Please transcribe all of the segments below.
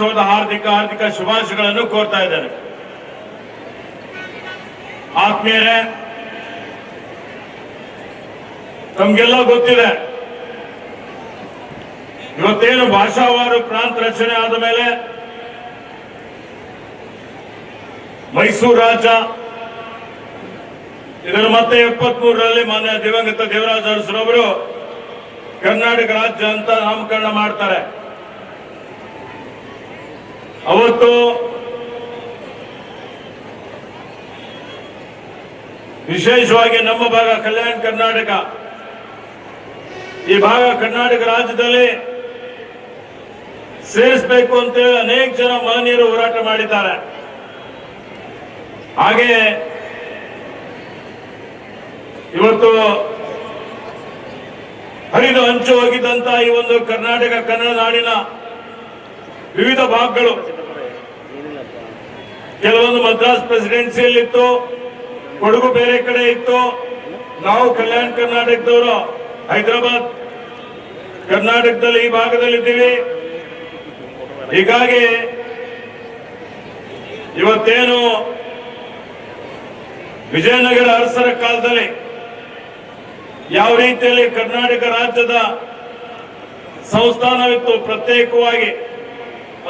ಕನ್ನಡೋತ್ಸವದ ಹಾರ್ದಿಕ ಹಾರ್ದಿಕ ಶುಭಾಶಯಗಳನ್ನು ಕೋರ್ತಾ ಇದ್ದಾರೆ ಆತ್ಮೀಯರೇ, ತಮ್ಗೆಲ್ಲ ಗೊತ್ತಿದೆ. ಇವತ್ತೇನು ಭಾಷಾವಾರು ಪ್ರಾಂತ ರಚನೆ ಆದ ಮೇಲೆ ಮೈಸೂರು ರಾಜ, ಇದನ್ನು ಮತ್ತೆ ಎಪ್ಪತ್ಮೂರರಲ್ಲಿ ಮಾನ್ಯ ದಿವಂಗತ ದೇವರಾಜ ಅರಸರವರು ಕರ್ನಾಟಕ ರಾಜ್ಯ ಅಂತ ನಾಮಕರಣ ಮಾಡ್ತಾರೆ. ಅವತ್ತು ವಿಶೇಷವಾಗಿ ನಮ್ಮ ಭಾಗ ಕಲ್ಯಾಣ ಕರ್ನಾಟಕ. ಈ ಭಾಗ ಕರ್ನಾಟಕ ರಾಜ್ಯದಲ್ಲಿ ಸೇರಿಸಬೇಕು ಅಂತೇಳಿ ಅನೇಕ ಜನ ಮಹನೀಯರು ಹೋರಾಟ ಮಾಡಿದ್ದಾರೆ. ಹಾಗೆ ಇವತ್ತು ಹರಿದು ಹಂಚು ಹೋಗಿದ್ದಂತ ಈ ಒಂದು ಕರ್ನಾಟಕ ಕನ್ನಡ ನಾಡಿನ ವಿವಿಧ ಭಾಗಗಳು ಕೆಲವೊಂದು ಮದ್ರಾಸ್ ಪ್ರೆಸಿಡೆನ್ಸಿಯಲ್ಲಿ ಇತ್ತು ಕೊಡಗು ಬೇರೆ ಕಡೆ ಇತ್ತು. ನಾವು ಕಲ್ಯಾಣ ಕರ್ನಾಟಕದವರು, ಹೈದರಾಬಾದ್ ಕರ್ನಾಟಕದಲ್ಲಿ ಈ ಭಾಗದಲ್ಲಿದ್ದೀವಿ. ಹೀಗಾಗಿ ಇವತ್ತೇನು ವಿಜಯನಗರ ಅರಸರ ಕಾಲದಲ್ಲಿ ಯಾವ ರೀತಿಯಲ್ಲಿ ಕರ್ನಾಟಕ ರಾಜ್ಯದ ಸಂಸ್ಥಾನವಿತ್ತು, ಪ್ರತ್ಯೇಕವಾಗಿ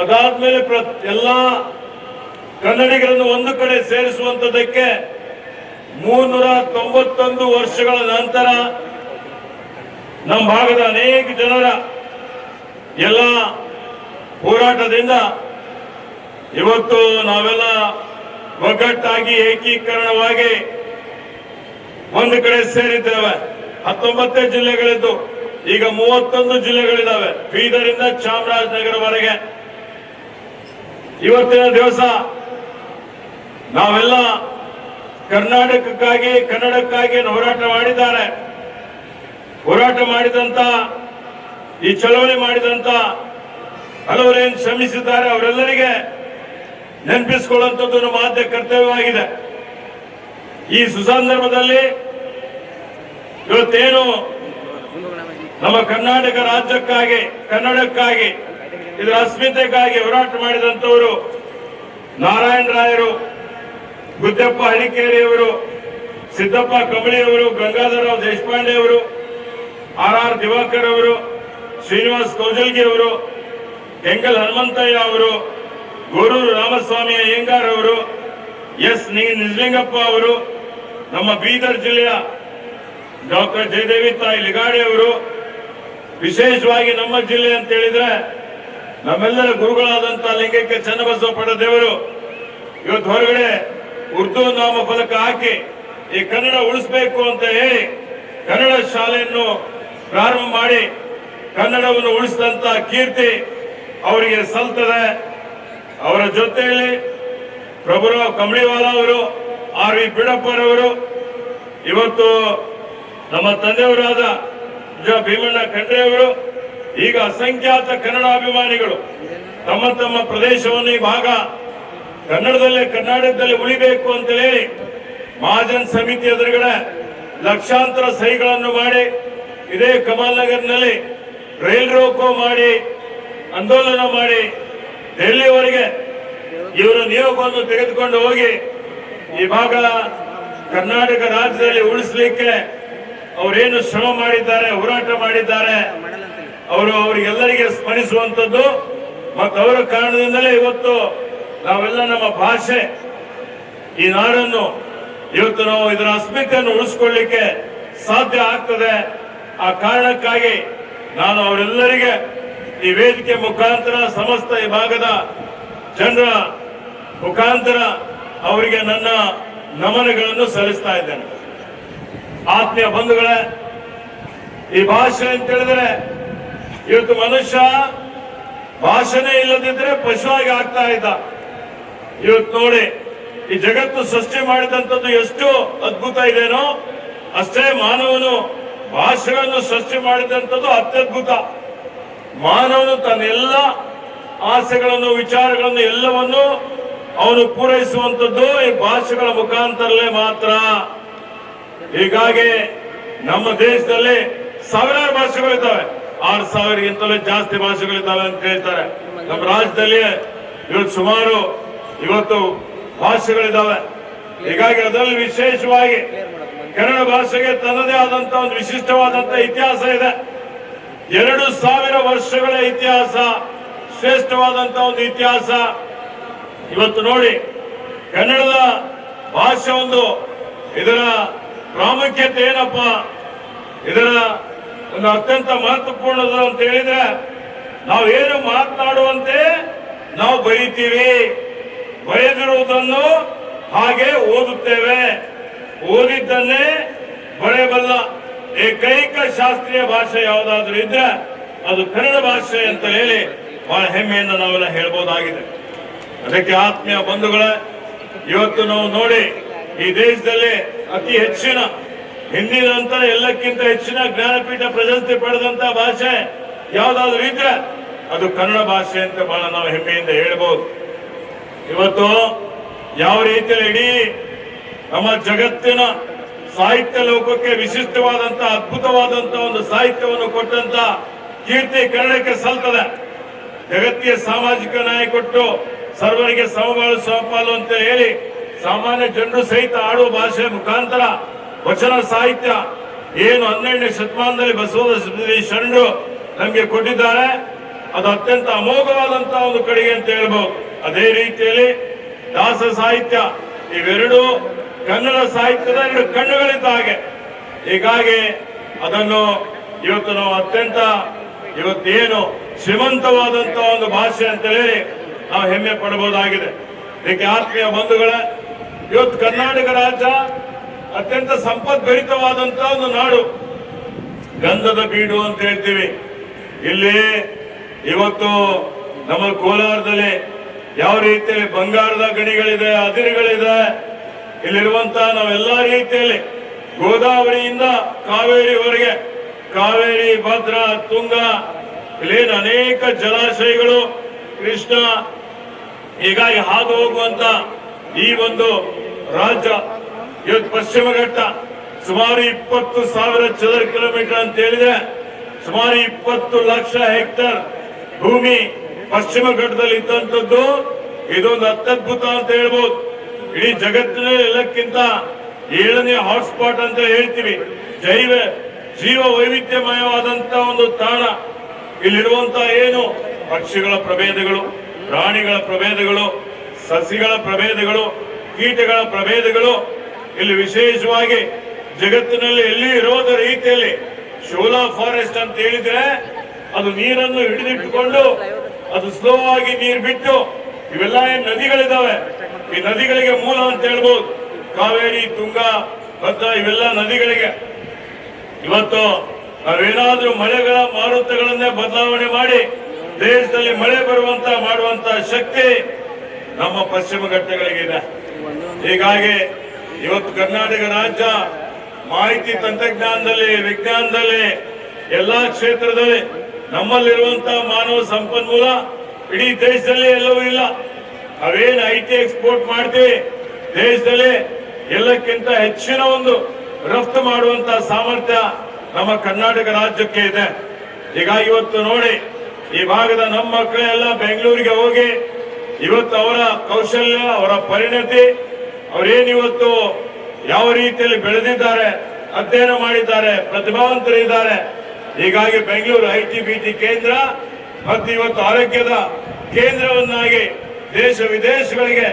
ಅದಾದ್ಮೇಲೆ ಎಲ್ಲಾ ಕನ್ನಡಿಗರನ್ನು ಒಂದು ಕಡೆ ಸೇರಿಸುವಂತದಕ್ಕೆ ಮುನ್ನೂರ ತೊಂಬತ್ತೊಂದು ವರ್ಷಗಳ ನಂತರ ನಮ್ಮ ಭಾಗದ ಅನೇಕ ಜನರ ಎಲ್ಲ ಹೋರಾಟದಿಂದ ಇವತ್ತು ನಾವೆಲ್ಲ ಒಗ್ಗಟ್ಟಾಗಿ ಏಕೀಕರಣವಾಗಿ ಒಂದು ಕಡೆ ಸೇರಿದ್ದೇವೆ. ಹತ್ತೊಂಬತ್ತೇ ಜಿಲ್ಲೆಗಳಿದ್ದು ಈಗ ಮೂವತ್ತೊಂದು ಜಿಲ್ಲೆಗಳಿದ್ದಾವೆ. ಬೀದರಿಂದ ಚಾಮರಾಜನಗರವರೆಗೆ. ಇವತ್ತಿನ ದಿವಸ ನಾವೆಲ್ಲ ಕರ್ನಾಟಕಕ್ಕಾಗಿ, ಕನ್ನಡಕ್ಕಾಗಿ ಹೋರಾಟ ಮಾಡಿದ್ದಾರೆ. ಹೋರಾಟ ಮಾಡಿದಂತ, ಈ ಚಳವಳಿ ಮಾಡಿದಂತ ಹಲವರೇನು ಶ್ರಮಿಸಿದ್ದಾರೆ ಅವರೆಲ್ಲರಿಗೆ ನೆನಪಿಸಿಕೊಳ್ಳುವಂಥದ್ದು ನಮ್ಮ ಆದ್ಯ ಕರ್ತವ್ಯವಾಗಿದೆ. ಈ ಸುಸಂದರ್ಭದಲ್ಲಿ ಇವತ್ತೇನು ನಮ್ಮ ಕರ್ನಾಟಕ ರಾಜ್ಯಕ್ಕಾಗಿ, ಕನ್ನಡಕ್ಕಾಗಿ, ಇದರ ಅಸ್ಮಿತೆಗಾಗಿ ಹೋರಾಟ ಮಾಡಿದಂಥವರು ನಾರಾಯಣ ರಾಯರು ಗುದ್ದಪ್ಪ ಹಳಿಕೇರಿಯವರು, ಸಿದ್ದಪ್ಪ ಕಂಬಳಿಯವರು ಗಂಗಾಧರರಾವ್ ದೇಶಪಾಂಡೆ ಅವರು ಆರ್ ಆರ್ ದಿವಾಕರ್ ಅವರು, ಶ್ರೀನಿವಾಸ್ ಕೌಜಲ್ಗಿ ಅವರು ಹೆಂಗಲ್ ಹನುಮಂತಯ್ಯ ಅವರು, ಗೋರೂರು ರಾಮಸ್ವಾಮಿ ಅಯ್ಯಂಗಾರ್ ಅವರು, ಎಸ್. ನಿಜಲಿಂಗಪ್ಪ ಅವರು, ನಮ್ಮ ಬೀದರ್ ಜಿಲ್ಲೆಯ ಡಾಕ್ಟರ್ ಜಯದೇವಿ ತಾಯಿ ಲಿಗಾಡಿ ಅವರು, ವಿಶೇಷವಾಗಿ ನಮ್ಮ ಜಿಲ್ಲೆ ಅಂತ ಹೇಳಿದ್ರೆ ನಮ್ಮೆಲ್ಲರ ಗುರುಗಳಾದಂತಹ ಲಿಂಗಕ್ಕೆ ಚನ್ನಬಸವ ಪಡೆದೇವರು ಇವತ್ತು ಹೊರಗಡೆ ಉರ್ದು ನಾಮ ಫಲಕ ಹಾಕಿ ಈ ಕನ್ನಡ ಉಳಿಸ್ಬೇಕು ಅಂತ ಹೇಳಿ ಕನ್ನಡ ಶಾಲೆಯನ್ನು ಪ್ರಾರಂಭ ಮಾಡಿ ಕನ್ನಡವನ್ನು ಉಳಿಸಿದಂತ ಕೀರ್ತಿ ಅವರಿಗೆ ಸಲ್ತದೆ. ಅವರ ಜೊತೆಯಲ್ಲಿ ಪ್ರಭುರಾವ್ ಕಂಬಳಿವಾಲ ಅವರು, ಆರ್ ವಿ ಬಿಡಪ್ಪರವರು ಇವತ್ತು ನಮ್ಮ ತಂದೆಯವರಾದ ಜ ಭೀಮಣ್ಣ ಖಂಡ್ರೆ ಅವರು, ಈಗ ಅಸಂಖ್ಯಾತ ಕನ್ನಡ ಅಭಿಮಾನಿಗಳು ತಮ್ಮ ತಮ್ಮ ಪ್ರದೇಶವನ್ನು ಈ ಭಾಗ ಕನ್ನಡದಲ್ಲೇ, ಕರ್ನಾಟಕದಲ್ಲಿ ಉಳಿಬೇಕು ಅಂತ ಹೇಳಿ ಮಹಾಜನ್ ಸಮಿತಿ ಎದುರುಗಡೆ ಲಕ್ಷಾಂತರ ಸಹಿಗಳನ್ನು ಮಾಡಿ, ಇದೇ ಕಮಲ್ ನಗರ್ನಲ್ಲಿ ರೈಲ್ ರೋಕೋ ಮಾಡಿ, ಆಂದೋಲನ ಮಾಡಿ ಡೆಲ್ಲಿವರೆಗೆ ಇವರ ನಿಯೋಗವನ್ನು ತೆಗೆದುಕೊಂಡು ಹೋಗಿ ಈ ಭಾಗ ಕರ್ನಾಟಕ ರಾಜ್ಯದಲ್ಲಿ ಉಳಿಸಲಿಕ್ಕೆ ಅವರೇನು ಶ್ರಮ ಮಾಡಿದ್ದಾರೆ, ಹೋರಾಟ ಮಾಡಿದ್ದಾರೆ, ಅವರು ಅವರಿಗೆಲ್ಲರಿಗೆ ಸ್ಮರಿಸುವಂತದ್ದು ಮತ್ತು ಅವರ ಕಾರಣದಿಂದಲೇ ಇವತ್ತು ನಾವೆಲ್ಲ ನಮ್ಮ ಭಾಷೆ. ಈ ನಾಡನ್ನು ಇವತ್ತು ನಾವು ಇದರ ಅಸ್ಮಿತೆಯನ್ನು ಉಳಿಸ್ಕೊಳ್ಳಿಕ್ಕೆ ಸಾಧ್ಯ ಆಗ್ತದೆ. ಆ ಕಾರಣಕ್ಕಾಗಿ ನಾನು ಅವರೆಲ್ಲರಿಗೆ ಈ ವೇದಿಕೆ ಮುಖಾಂತರ ಸಮಸ್ತ ಈ ಭಾಗದ ಜನರ ಮುಖಾಂತರ ಅವರಿಗೆ ನನ್ನ ನಮನಗಳನ್ನು ಸಲ್ಲಿಸ್ತಾ ಇದ್ದೇನೆ. ಆತ್ಮೀಯ ಬಂಧುಗಳೇ, ಈ ಭಾಷೆ ಅಂತ ಹೇಳಿದ್ರೆ ಇವತ್ತು ಮನುಷ್ಯ ಭಾಷೆನೇ ಇಲ್ಲದಿದ್ರೆ ಪಶುವಾಗಿ ಆಗ್ತಾ ಇದ್ದ. ಇವತ್ತು ನೋಡಿ, ಈ ಜಗತ್ತು ಸೃಷ್ಟಿ ಮಾಡಿದಂಥದ್ದು ಎಷ್ಟು ಅದ್ಭುತ ಇದೆನೋ? ಅಷ್ಟೇ ಮಾನವನು ಭಾಷೆಗಳನ್ನು ಸೃಷ್ಟಿ ಮಾಡಿದಂಥದ್ದು ಅತ್ಯದ್ಭುತ. ಮಾನವನು ತನ್ನ ಎಲ್ಲ ಆಸೆಗಳನ್ನು, ವಿಚಾರಗಳನ್ನು, ಎಲ್ಲವನ್ನು ಅವನು ಪೂರೈಸುವಂಥದ್ದು ಈ ಭಾಷೆಗಳ ಮುಖಾಂತರಲ್ಲೇ ಮಾತ್ರ. ಹೀಗಾಗಿ ನಮ್ಮ ದೇಶದಲ್ಲಿ ಸಾವಿರಾರು ಭಾಷೆಗಳಿದ್ದಾವೆ ಆರು ಸಾವಿರಗಿಂತಲೂ ಜಾಸ್ತಿ ಭಾಷೆಗಳಿದ್ದಾವೆ ಅಂತ ಹೇಳ್ತಾರೆ. ನಮ್ಮ ರಾಜ್ಯದಲ್ಲಿ ಇವತ್ತು ಸುಮಾರು ಇವತ್ತು ಭಾಷೆಗಳಿದ್ದಾವೆ. ಹೀಗಾಗಿ ಅದರಲ್ಲಿ ವಿಶೇಷವಾಗಿ ಕನ್ನಡ ಭಾಷೆಗೆ ತನ್ನದೇ ಆದಂತ ಒಂದು ವಿಶಿಷ್ಟವಾದಂತ ಇತಿಹಾಸ ಇದೆ. ಎರಡು ಸಾವಿರ ವರ್ಷಗಳ ಇತಿಹಾಸ, ಶ್ರೇಷ್ಠವಾದಂತ ಒಂದು ಇತಿಹಾಸ. ಇವತ್ತು ನೋಡಿ, ಕನ್ನಡದ ಭಾಷೆ ಒಂದು ಇದರ ಪ್ರಾಮುಖ್ಯತೆ ಏನಪ್ಪ? ಇದರ ಒಂದು ಅತ್ಯಂತ ಮಹತ್ವಪೂರ್ಣದ ಅಂತ ಹೇಳಿದ್ರೆ ನಾವು ಏನು ಮಾತನಾಡುವಂತೆ ನಾವು ಬರೀತೀವಿ. ಬರೆದಿರುವುದನ್ನು ಹಾಗೆ ಓದುತ್ತೇವೆ. ಓದಿದ್ದನ್ನೇ ಬರೆಯಬಲ್ಲ ಏಕೈಕ ಶಾಸ್ತ್ರೀಯ ಭಾಷೆ ಯಾವುದಾದ್ರೂ ಇದ್ರೆ ಅದು ಕನ್ನಡ ಭಾಷೆ ಅಂತ ಹೇಳಿ ಬಹಳ ಹೆಮ್ಮೆಯಿಂದ ನಾವೆಲ್ಲ ಹೇಳ್ಬೋದಾಗಿದೆ. ಅದಕ್ಕೆ ಆತ್ಮೀಯ ಬಂಧುಗಳ, ಇವತ್ತು ನಾವು ನೋಡಿ ಈ ದೇಶದಲ್ಲಿ ಅತಿ ಹೆಚ್ಚಿನ ಹಿಂದಿನಂತ ಎಲ್ಲಕ್ಕಿಂತ ಹೆಚ್ಚಿನ ಜ್ಞಾನಪೀಠ ಪ್ರಶಸ್ತಿ ಪಡೆದಂತ ಭಾಷೆ ಯಾವ್ದಾದ್ರು ಇದ್ರೆ ಅದು ಕನ್ನಡ ಭಾಷೆ ಅಂತ ಬಹಳ ನಾವು ಹೆಮ್ಮೆಯಿಂದ ಹೇಳ್ಬೋದು. ಇವತ್ತು ಯಾವ ರೀತಿಯಲ್ಲಿ ಇಡೀ ನಮ್ಮ ಜಗತ್ತಿನ ಸಾಹಿತ್ಯ ಲೋಕಕ್ಕೆ ವಿಶಿಷ್ಟವಾದಂತಹ ಅದ್ಭುತವಾದಂತಹ ಒಂದು ಸಾಹಿತ್ಯವನ್ನು ಕೊಟ್ಟಂತ ಕೀರ್ತಿ ಕನ್ನಡಕ್ಕೆ ಸಲ್ತದೆ. ಜಗತ್ತಿಗೆ ಸಾಮಾಜಿಕ ನ್ಯಾಯ ಕೊಟ್ಟು ಸರ್ವರಿಗೆ ಸಮಬಾಳು ಸಮಪಾಲು ಅಂತ ಹೇಳಿ ಸಾಮಾನ್ಯ ಜನರು ಸಹಿತ ಆಡುವ ಭಾಷೆ ಮುಖಾಂತರ ವಚನ ಸಾಹಿತ್ಯ ಏನು ಹನ್ನೆರಡನೇ ಶತಮಾನದಲ್ಲಿ ಬಸವದ ಶರಣರು ನಮಗೆ ಕೊಟ್ಟಿದ್ದಾರೆ. ಅದು ಅತ್ಯಂತ ಅಮೋಘವಾದಂತಹ ಒಂದು ಕಡೆಗೆ ಅಂತ ಹೇಳ್ಬೋದು. ಅದೇ ರೀತಿಯಲ್ಲಿ ದಾಸ ಸಾಹಿತ್ಯ ಇವೆರಡು ಕನ್ನಡ ಸಾಹಿತ್ಯದ ಎರಡು ಕಣ್ಣುಗಳಿದ್ದ ಹಾಗೆ. ಹೀಗಾಗಿ ಅದನ್ನು ಇವತ್ತು ನಾವು ಅತ್ಯಂತ ಇವತ್ತೇನು ಶ್ರೀಮಂತವಾದಂತ ಒಂದು ಭಾಷೆ ಅಂತ ಹೇಳಿ ನಾವು ಹೆಮ್ಮೆ ಪಡಬಹುದಾಗಿದೆ. ಇದಕ್ಕೆ ಆತ್ಮೀಯ ಬಂಧುಗಳ, ಇವತ್ತು ಕರ್ನಾಟಕ ರಾಜ್ಯ ಅತ್ಯಂತ ಸಂಪದ್ಭರಿತವಾದಂತ ಒಂದು ನಾಡು. ಗಂಧದ ಬೀಡು ಅಂತ ಹೇಳ್ತೀವಿ. ಇಲ್ಲಿ ಇವತ್ತು ನಮ್ಮ ಕೋಲಾರದಲ್ಲಿ ಯಾವ ರೀತಿ ಬಂಗಾರದ ಗಣಿಗಳಿದೆ, ಅದಿರುಗಳಿದೆ, ಇಲ್ಲಿರುವಂತ ನಾವೆಲ್ಲ ರೀತಿಯಲ್ಲಿ ಗೋದಾವರಿಯಿಂದ ಕಾವೇರಿವರೆಗೆ, ಕಾವೇರಿ, ಭದ್ರಾ, ತುಂಗ, ಇಲ್ಲೇನು ಅನೇಕ ಜಲಾಶಯಗಳು, ಕೃಷ್ಣ, ಹೀಗಾಗಿ ಹಾದು ಹೋಗುವಂತ ಈ ಒಂದು ರಾಜ್ಯ, ಇವತ್ತು ಪಶ್ಚಿಮ ಘಟ್ಟ, ಸುಮಾರು ಇಪ್ಪತ್ತು ಸಾವಿರ ಚದರ ಕಿಲೋಮೀಟರ್ ಅಂತ ಹೇಳಿದೆ ಸುಮಾರು ಇಪ್ಪತ್ತು ಲಕ್ಷ ಹೆಕ್ಟರ್ ಭೂಮಿ ಪಶ್ಚಿಮ ಘಟ್ಟದಲ್ಲಿ ಇದ್ದಂಥದ್ದು ಇದೊಂದು ಅತ್ಯದ್ಭುತ ಅಂತ ಹೇಳ್ಬೋದು. ಇಡೀ ಜಗತ್ತಿನಲ್ಲಿ ಎಲ್ಲಕ್ಕಿಂತ ಏಳನೇ ಹಾಟ್ಸ್ಪಾಟ್ ಅಂತ ಹೇಳ್ತೀವಿ. ಜೈವ, ಜೀವ ವೈವಿಧ್ಯಮಯವಾದಂತ ಒಂದು ತಾಣ ಇಲ್ಲಿರುವಂತ ಏನು? ಪಕ್ಷಿಗಳ ಪ್ರಭೇದಗಳು, ಪ್ರಾಣಿಗಳ ಪ್ರಭೇದಗಳು, ಸಸಿಗಳ ಪ್ರಭೇದಗಳು, ಕೀಟಗಳ ಪ್ರಭೇದಗಳು. ಇಲ್ಲಿ ವಿಶೇಷವಾಗಿ ಜಗತ್ತಿನಲ್ಲಿ ಎಲ್ಲಿ ಇರೋದ ರೀತಿಯಲ್ಲಿ ಶೋಲಾ ಫಾರೆಸ್ಟ್ ಅಂತ ಹೇಳಿದ್ರೆ ಅದು ನೀರನ್ನು ಹಿಡಿದಿಟ್ಟುಕೊಂಡು ಅದು ಸ್ಲೋ ಆಗಿ ನೀರು ಬಿಟ್ಟು ಇವೆಲ್ಲ ಏನ್ ನದಿಗಳಿದಾವೆ? ಈ ನದಿಗಳಿಗೆ ಮೂಲ ಅಂತ ಹೇಳ್ಬೋದು. ಕಾವೇರಿ, ತುಂಗಾ, ಭದ್ರ ಇವೆಲ್ಲ ನದಿಗಳಿಗೆ. ಇವತ್ತು ನಾವೇನಾದ್ರೂ ಮಳೆಗಳ ಮಾರುತಗಳನ್ನೇ ಬದಲಾವಣೆ ಮಾಡಿ ದೇಶದಲ್ಲಿ ಮಳೆ ಬರುವಂತ ಮಾಡುವಂತ ಶಕ್ತಿ ನಮ್ಮ ಪಶ್ಚಿಮ ಘಟ್ಟಗಳಿಗಿದೆ ಹೀಗಾಗಿ ಇವತ್ತು ಕರ್ನಾಟಕ ರಾಜ್ಯ ಮಾಹಿತಿ ತಂತ್ರಜ್ಞಾನದಲ್ಲಿ, ವಿಜ್ಞಾನದಲ್ಲಿ, ಎಲ್ಲಾ ಕ್ಷೇತ್ರದಲ್ಲಿ ನಮ್ಮಲ್ಲಿರುವಂತಹ ಮಾನವ ಸಂಪನ್ಮೂಲ ಇಡೀ ದೇಶದಲ್ಲಿ ಎಲ್ಲವೂ ಇಲ್ಲ. ನಾವೇನು ಐ ಟಿ ಎಕ್ಸ್ಪೋರ್ಟ್ ಮಾಡ್ತೀವಿ, ದೇಶದಲ್ಲಿ ಎಲ್ಲಕ್ಕಿಂತ ಹೆಚ್ಚಿನ ಒಂದು ರಫ್ತು ಮಾಡುವಂತ ಸಾಮರ್ಥ್ಯ ನಮ್ಮ ಕರ್ನಾಟಕ ರಾಜ್ಯಕ್ಕೆ ಇದೆ. ಈಗ ಇವತ್ತು ನೋಡಿ, ಈ ಭಾಗದ ನಮ್ಮ ಮಕ್ಕಳೆಲ್ಲ ಬೆಂಗಳೂರಿಗೆ ಹೋಗಿ ಇವತ್ತು ಅವರ ಕೌಶಲ್ಯ, ಅವರ ಪರಿಣತಿ ಅವರೇನಿವತ್ತು ಯಾವ ರೀತಿಯಲ್ಲಿ ಬೆಳೆದಿದ್ದಾರೆ, ಅಧ್ಯಯನ ಮಾಡಿದ್ದಾರೆ, ಪ್ರತಿಭಾವಂತರಿದ್ದಾರೆ ಹೀಗಾಗಿ Bengaluru I T B T ಕೇಂದ್ರ ಮತ್ತು ಇವತ್ತು ಆರೋಗ್ಯದ ಕೇಂದ್ರವನ್ನಾಗಿ ದೇಶ ವಿದೇಶಗಳಿಗೆ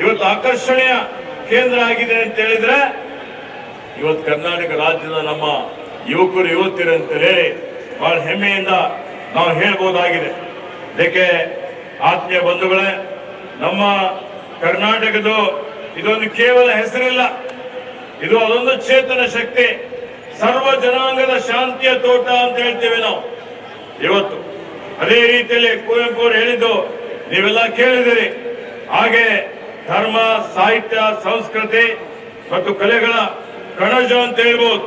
ಇವತ್ತು ಆಕರ್ಷಣೆಯ ಕೇಂದ್ರ ಆಗಿದೆ ಅಂತ ಹೇಳಿದ್ರೆ, ಇವತ್ತು ಕರ್ನಾಟಕ ರಾಜ್ಯದ ನಮ್ಮ ಯುವಕರು ಯುವತಿಯರು ಅಂತ ಹೇಳಿ ಬಹಳ ಹೆಮ್ಮೆಯಿಂದ ನಾವು ಹೇಳ್ಬೋದಾಗಿದೆ. ಇದಕ್ಕೆ ಆತ್ಮೀಯ ಬಂಧುಗಳೇ, ನಮ್ಮ ಕರ್ನಾಟಕದ ಇದೊಂದು ಕೇವಲ ಹೆಸರಿಲ್ಲ. ಇದು ಅದೊಂದು ಚೇತನ ಶಕ್ತಿ. ಸರ್ವ ಜನಾಂಗದ ಶಾಂತಿಯ ತೋಟ ಅಂತ ಹೇಳ್ತೇವೆ ನಾವು. ಇವತ್ತು ಅದೇ ರೀತಿಯಲ್ಲಿ ಕುವೆಂಪು ಅವರು ಹೇಳಿದ್ದು, ನೀವೆಲ್ಲ ಕೇಳಿದಿರಿ. ಹಾಗೆ ಧರ್ಮ, ಸಾಹಿತ್ಯ, ಸಂಸ್ಕೃತಿ ಮತ್ತು ಕಲೆಗಳ ಕಣಜ ಅಂತ ಹೇಳ್ಬೋದು.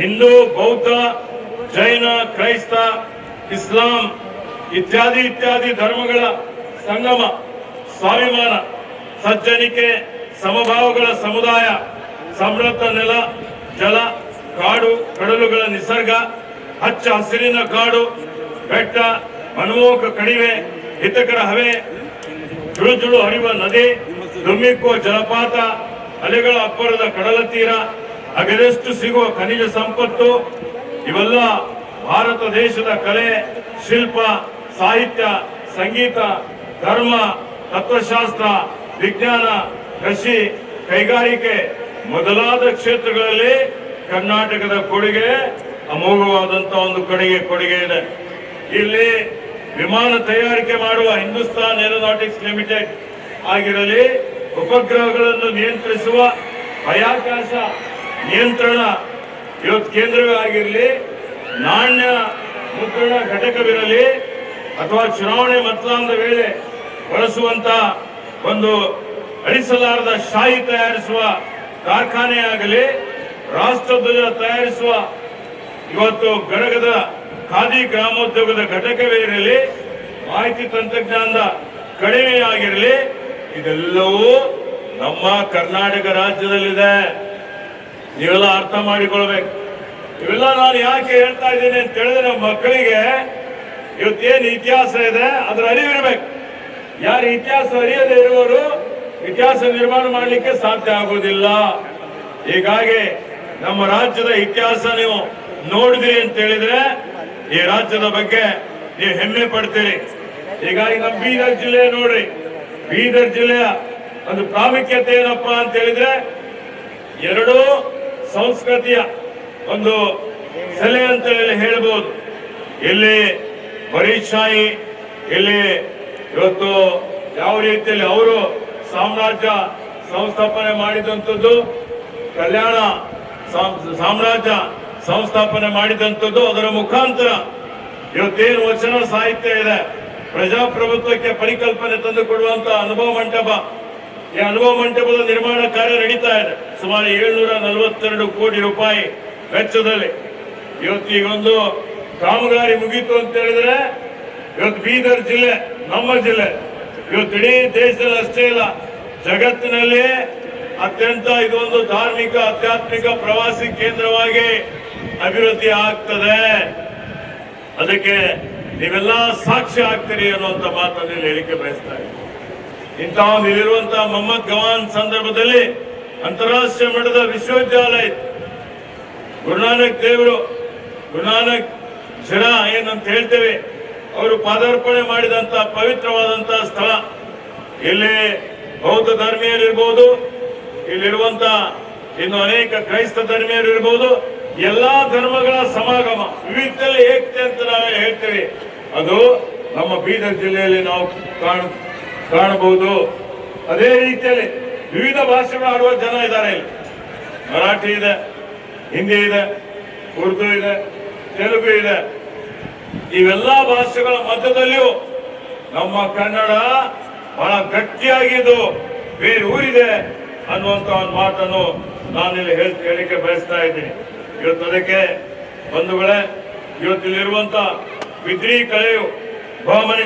ಹಿಂದೂ, ಬೌದ್ಧ, ಜೈನ, ಕ್ರೈಸ್ತ, ಇಸ್ಲಾಂ ಇತ್ಯಾದಿ ಇತ್ಯಾದಿ ಧರ್ಮಗಳ ಸಂಗಮ, ಸ್ವಾಭಿಮಾನ, ಸಜ್ಜನಿಕೆ, ಸಮಭಾವಗಳ ಸಮುದಾಯ, ಸಮೃದ್ಧ ನೆಲ, ಜಲ ಕಾಡು, ಕಡಲುಗಳ ನಿಸರ್ಗ, ಹಚ್ಚ ಹಸಿರಿನ ಕಾಡು, ಬೆಟ್ಟ, ಮನಮೋಹಕ ಕಣಿವೆ, ಹಿತಕರ ಹವೆ, ಜುಳು ಜುಳು ಹರಿಯುವ ನದಿ ಧುಮ್ಮಿಕ್ಕುವ ಜಲಪಾತ, ಅಲೆಗಳ ಅಬ್ಬರದ ಕಡಲ ತೀರ, ಅಗದಷ್ಟು ಸಿಗುವ ಖನಿಜ ಸಂಪತ್ತು, ಇವೆಲ್ಲ ಭಾರತ ದೇಶದ ಕಲೆ, ಶಿಲ್ಪ, ಸಾಹಿತ್ಯ, ಸಂಗೀತ, ಧರ್ಮ, ತತ್ವಶಾಸ್ತ್ರ, ವಿಜ್ಞಾನ, ಕೃಷಿ, ಕೈಗಾರಿಕೆ ಮೊದಲಾದ ಕ್ಷೇತ್ರಗಳಲ್ಲಿ ಕರ್ನಾಟಕದ ಕೊಡುಗೆ ಅಮೋಘವಾದಂತ ಒಂದು ಕೊಡುಗೆ ಕೊಡುಗೆ ಇದೆ. ಇಲ್ಲಿ ವಿಮಾನ ತಯಾರಿಕೆ ಮಾಡುವ ಹಿಂದೂಸ್ತಾನ್ ಏರೋನಾಟಿಕ್ಸ್ ಲಿಮಿಟೆಡ್ ಆಗಿರಲಿ, ಉಪಗ್ರಹಗಳನ್ನು ನಿಯಂತ್ರಿಸುವ ಬಾಹ್ಯಾಕಾಶ ನಿಯಂತ್ರಣ ಇವತ್ತು ಕೇಂದ್ರವೇ ಆಗಿರಲಿ ನಾಣ್ಯ ಮುದ್ರಣ ಘಟಕವಿರಲಿ, ಅಥವಾ ಚುನಾವಣೆ ಮತದಾನದ ವೇಳೆ ಬಳಸುವಂತ ಒಂದು ಅಳಿಸಲಾರದ ಶಾಯಿ ತಯಾರಿಸುವ ಕಾರ್ಖಾನೆ ಆಗಲಿ ರಾಷ್ಟ್ರಧ್ವಜ ತಯಾರಿಸುವ ಇವತ್ತು ಗಡಗದ ಖಾದಿ ಗ್ರಾಮೋದ್ಯೋಗದ ಘಟಕವೇ ಇರಲಿ, ಮಾಹಿತಿ ತಂತ್ರಜ್ಞಾನದ ಕಡಿಮೆ ಆಗಿರಲಿ, ಇದೆಲ್ಲವೂ ನಮ್ಮ ಕರ್ನಾಟಕ ರಾಜ್ಯದಲ್ಲಿದೆ. ನೀವೆಲ್ಲ ಅರ್ಥ ಮಾಡಿಕೊಳ್ಬೇಕು. ಇವೆಲ್ಲ ನಾನು ಯಾಕೆ ಹೇಳ್ತಾ ಇದ್ದೀನಿ ಅಂತ ಹೇಳಿದ್ರೆ ನಮ್ಮ ಮಕ್ಕಳಿಗೆ ಇವತ್ತೇನು ಇತಿಹಾಸ ಇದೆ, ಅದರ ಅರಿವಿರಬೇಕು. ಯಾರು ಇತಿಹಾಸ ಅರಿಯದೇ ಇರುವವರು ಇತಿಹಾಸ ನಿರ್ಮಾಣ ಮಾಡಲಿಕ್ಕೆ ಸಾಧ್ಯ ಆಗೋದಿಲ್ಲ. ಹೀಗಾಗಿ ನಮ್ಮ ರಾಜ್ಯದ ಇತಿಹಾಸ ನೀವು ನೋಡಿದ್ರಿ ಅಂತ ಹೇಳಿದ್ರೆ ಈ ರಾಜ್ಯದ ಬಗ್ಗೆ ನೀವು ಹೆಮ್ಮೆ ಪಡ್ತೀರಿ. ಹೀಗಾಗಿ ನಮ್ಮ ಬೀದರ್ ಜಿಲ್ಲೆ ನೋಡ್ರಿ. ಬೀದರ್ ಜಿಲ್ಲೆಯ ಒಂದು ಪ್ರಾಮುಖ್ಯತೆ ಏನಪ್ಪ ಅಂತ ಹೇಳಿದ್ರೆ ಎರಡೂ ಸಂಸ್ಕೃತಿಯ ಒಂದು ಸೆಲೆ ಅಂತ ಹೇಳಿ ಹೇಳ್ಬೋದು. ಇಲ್ಲಿ ಬರೀಶಾಹಿ ಇಲ್ಲಿ ಇವತ್ತು ಯಾವ ರೀತಿಯಲ್ಲಿ ಅವರು ಸಾಮ್ರಾಜ್ಯ ಸಂಸ್ಥಾಪನೆ ಮಾಡಿದಂಥದ್ದು, ಕಲ್ಯಾಣ ಸಾಮ್ರಾಜ್ಯ ಸಂಸ್ಥಾಪನೆ ಮಾಡಿದಂಥದ್ದು ಅದರ ಮುಖಾಂತರ ಇವತ್ತೇನು ವಚನ ಸಾಹಿತ್ಯ ಇದೆ, ಪ್ರಜಾಪ್ರಭುತ್ವಕ್ಕೆ ಪರಿಕಲ್ಪನೆ ತಂದು ಕೊಡುವಂತ ಅನುಭವ ಮಂಟಪ. ಈ ಅನುಭವ ಮಂಟಪದ ನಿರ್ಮಾಣ ಕಾರ್ಯ ನಡೀತಾ ಇದೆ. ಸುಮಾರು ಏಳ್ನೂರ ನಲವತ್ತೆರಡು ಕೋಟಿ ರೂಪಾಯಿ ವೆಚ್ಚದಲ್ಲಿ. ಇವತ್ತು ಈಗೊಂದು ಕಾಮಗಾರಿ ಮುಗೀತು ಅಂತ ಹೇಳಿದ್ರೆ, ಇವತ್ತು ಬೀದರ್ ಜಿಲ್ಲೆ, ನಮ್ಮ ಜಿಲ್ಲೆ. ಇವತ್ತು ಇಡೀ ದೇಶದಲ್ಲಿ ಅಷ್ಟೇ ಇಲ್ಲ, ಜಗತ್ತಿನಲ್ಲಿ ಅತ್ಯಂತ ಇದೊಂದು ಧಾರ್ಮಿಕ, ಆಧ್ಯಾತ್ಮಿಕ ಪ್ರವಾಸಿ ಕೇಂದ್ರವಾಗಿ ಅಭಿವೃದ್ಧಿ ಆಗ್ತದೆ ಅದಕ್ಕೆ ನೀವೆಲ್ಲ ಸಾಕ್ಷಿ ಆಗ್ತೀರಿ ಅನ್ನುವಂತ ಮಾತನ್ನು ಹೇಳಿಕೆ ಬಯಸ್ತಾ ಇದ್ದೀನಿ ಇಂತಹ ಇಲ್ಲಿರುವಂತಹ ಮೊಹಮ್ಮದ್ ಗವಾನ್ ಸಂದರ್ಭದಲ್ಲಿ ಅಂತಾರಾಷ್ಟ್ರೀಯ ಮಟ್ಟದ ವಿಶ್ವವಿದ್ಯಾಲಯ. ಗುರುನಾನಕ್ ದೇವರು, ಗುರುನಾನಕ್ ಜನ ಏನಂತ ಹೇಳ್ತೇವೆ, ಅವರು ಪಾದಾರ್ಪಣೆ ಮಾಡಿದಂತಹ ಪವಿತ್ರವಾದಂತಹ ಸ್ಥಳ ಇಲ್ಲಿ ಬೌದ್ಧ ಧರ್ಮೀಯರಿರ್ಬೋದು ಇಲ್ಲಿರುವಂತ ಇನ್ನು ಅನೇಕ ಕ್ರೈಸ್ತ ಧರ್ಮೀಯರು ಇರಬಹುದು ಎಲ್ಲಾ ಧರ್ಮಗಳ ಸಮಾಗಮ, ವಿವಿಧದಲ್ಲಿ ಏಕತೆ ಅಂತ ನಾವೇ ಹೇಳ್ತೇವೆ. ಅದು ನಮ್ಮ ಬೀದರ್ ಜಿಲ್ಲೆಯಲ್ಲಿ ನಾವು ಕಾಣ, ಕಾಣಬಹುದು. ಅದೇ ರೀತಿಯಲ್ಲಿ ವಿವಿಧ ಭಾಷೆಗಳು ಆಡುವ ಜನ ಇದ್ದಾರೆ ಇಲ್ಲಿ. ಮರಾಠಿ ಇದೆ, ಹಿಂದಿ ಇದೆ, ಉರ್ದು ಇದೆ, ತೆಲುಗು ಇದೆ. ಇವೆಲ್ಲ ಭಾಷೆಗಳ ಮಧ್ಯದಲ್ಲಿಯೂ ನಮ್ಮ ಕನ್ನಡ ಬಹಳ ಗಟ್ಟಿಯಾಗಿದ್ದು, ಬೇರೆ ಊರಿದೆ. ಅನ್ನುವಂತ ಒಂದು ಮಾತನ್ನು ನಾನಿಲ್ಲಿ ಹೇಳ್ ಹೇಳಿಕೆ ಬಯಸ್ತಾ ಇದ್ದೀನಿ. ಇವತ್ತು ಅದಕ್ಕೆ ಬಂಧುಗಳೇ ಇವತ್ತು ಇಲ್ಲಿರುವಂತ ಬಿದ್ರಿ ಕಲೆಯು ಬಹುಮನಿ